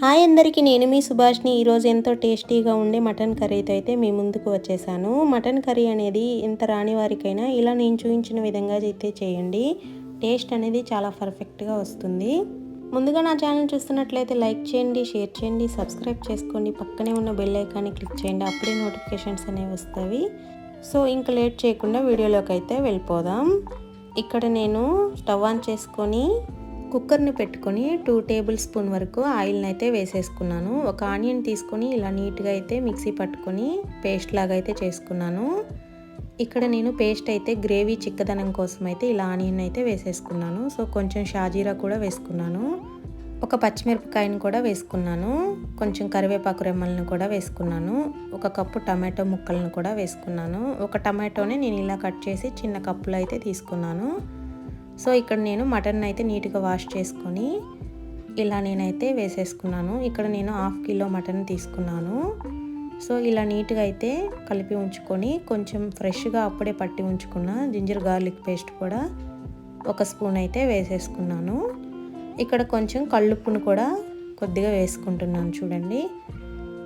Hi అందరికీ నేను మీ సుభాష్ని. ఈరోజు ఎంతో టేస్టీగా ఉండే మటన్ కర్రీతో అయితే మీ ముందుకు వచ్చేసాను. మటన్ కర్రీ అనేది ఎంత రాని వారికైనా ఇలా నేను చూపించిన విధంగా అయితే చేయండి. టేస్ట్ అనేది చాలా పర్ఫెక్ట్గా వస్తుంది. ముందుగా నా ఛానల్ చూస్తున్నట్లయితే లైక్ చేయండి షేర్ చేయండి సబ్స్క్రైబ్ చేసుకోండి. పక్కనే ఉన్న బెల్ ఐకాన్ని క్లిక్ చేయండి అప్పుడే నోటిఫికేషన్స్ అనేవి వస్తాయి. సో ఇంకా లేట్ చేయకుండా వీడియోలోకి అయితే వెళ్ళిపోదాం. ఇక్కడ నేను స్టవ్ ఆన్ చేసుకొని కుక్కర్ని పెట్టుకొని టూ టేబుల్ స్పూన్ వరకు ఆయిల్ని అయితే వేసేసుకున్నాను. ఒక ఆనియన్ తీసుకొని ఇలా నీట్గా అయితే మిక్సీ పట్టుకొని పేస్ట్ లాగా అయితే చేసుకున్నాను. ఇక్కడ నేను పేస్ట్ అయితే గ్రేవీ చిక్కదనం కోసం అయితే ఇలా ఆనియన్ అయితే వేసేసుకున్నాను. సో కొంచెం షాజీరా కూడా వేసుకున్నాను. ఒక పచ్చిమిరపకాయను కూడా వేసుకున్నాను. కొంచెం కరివేపాకు రెమ్మలను కూడా వేసుకున్నాను. ఒక కప్పు టమాటో ముక్కలను కూడా వేసుకున్నాను. ఒక టమాటోని నేను ఇలా కట్ చేసి చిన్న కప్పులో అయితే తీసుకున్నాను. సో ఇక్కడ నేను మటన్ అయితే నీట్గా వాష్ చేసుకొని ఇలా నేనైతే వేసేసుకున్నాను. ఇక్కడ నేను హాఫ్ కిలో మటన్ తీసుకున్నాను. సో ఇలా నీట్గా అయితే కలిపి ఉంచుకొని కొంచెం ఫ్రెష్గా అప్పుడే పట్టి ఉంచుకున్న జింజర్ గార్లిక్ పేస్ట్ కూడా ఒక స్పూన్ అయితే వేసేసుకున్నాను. ఇక్కడ కొంచెం కళ్ళుప్పును కూడా కొద్దిగా వేసుకుంటున్నాను చూడండి.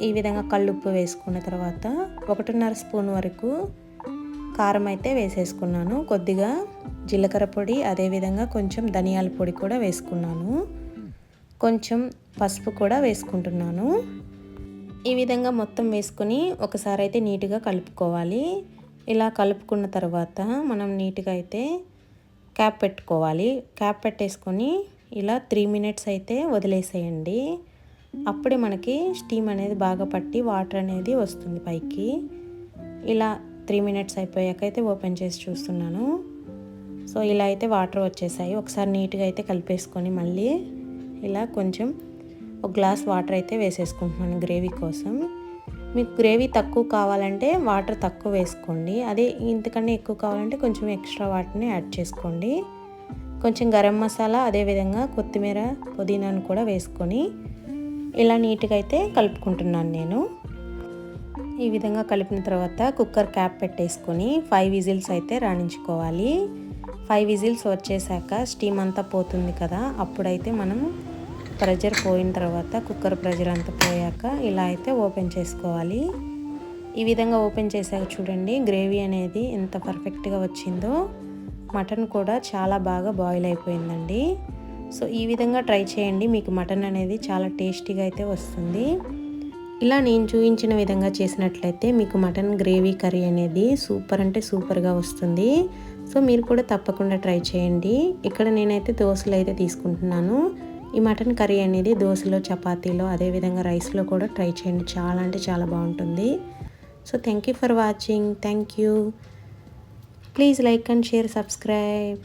ఈ విధంగా కళ్ళుప్పు వేసుకున్న తర్వాత ఒకటిన్నర స్పూన్ వరకు కారం అయితే వేసేసుకున్నాను. కొద్దిగా జీలకర్ర పొడి అదేవిధంగా కొంచెం ధనియాల పొడి కూడా వేసుకున్నాను. కొంచెం పసుపు కూడా వేసుకుంటున్నాను. ఈ విధంగా మొత్తం వేసుకొని ఒకసారి అయితే నీట్గా కలుపుకోవాలి. ఇలా కలుపుకున్న తర్వాత మనం నీట్గా అయితే క్యాప్ పెట్టుకోవాలి. క్యాప్ పెట్టేసుకొని ఇలా త్రీ మినిట్స్ అయితే వదిలేసేయండి. అప్పుడే మనకి స్టీమ్ అనేది బాగా పట్టి వాటర్ అనేది వస్తుంది పైకి. ఇలా త్రీ మినిట్స్ అయిపోయాక అయితే ఓపెన్ చేసి చూస్తున్నాను. సో ఇలా అయితే వాటర్ వచ్చేసాయి. ఒకసారి నీట్గా అయితే కలిపేసుకొని మళ్ళీ ఇలా కొంచెం ఒక గ్లాస్ వాటర్ అయితే వేసేసుకుంటున్నాను గ్రేవీ కోసం. మీకు గ్రేవీ తక్కువ కావాలంటే వాటర్ తక్కువ వేసుకోండి. అదే ఇంతకన్నా ఎక్కువ కావాలంటే కొంచెం ఎక్స్ట్రా వాటర్ని యాడ్ చేసుకోండి. కొంచెం గరం మసాలా అదేవిధంగా కొత్తిమీర పుదీనాను కూడా వేసుకొని ఇలా నీట్గా అయితే కలుపుకుంటున్నాను నేను. ఈ విధంగా కలిపిన తర్వాత కుక్కర్ క్యాప్ పెట్టేసుకొని ఫైవ్ విజిల్స్ అయితే రాణించుకోవాలి. ఫైవ్ విజిల్స్ వచ్చేసాక స్టీమ్ అంతా పోతుంది కదా అప్పుడైతే మనం ప్రెజర్ పోయిన తర్వాత కుక్కర్ ప్రెజర్ అంతా పోయాక ఇలా అయితే ఓపెన్ చేసుకోవాలి. ఈ విధంగా ఓపెన్ చేశాక చూడండి గ్రేవీ అనేది ఎంత పర్ఫెక్ట్గా వచ్చిందో. మటన్ కూడా చాలా బాగా బాయిల్ అయిపోయిందండి. సో ఈ విధంగా ట్రై చేయండి మీకు మటన్ అనేది చాలా టేస్టీగా అయితే వస్తుంది. ఇలా నేను చూపించిన విధంగా చేసినట్లయితే మీకు మటన్ గ్రేవీ కర్రీ అనేది సూపర్ అంటే సూపర్గా వస్తుంది. సో మీరు కూడా తప్పకుండా ట్రై చేయండి. ఇక్కడ నేనైతే దోశలు అయితే తీసుకుంటున్నాను. ఈ మటన్ కర్రీ అనేది దోశలో చపాతీలో అదేవిధంగా రైస్లో కూడా ట్రై చేయండి. చాలా అంటే చాలా బాగుంటుంది. So thank you for watching thank you please like and share subscribe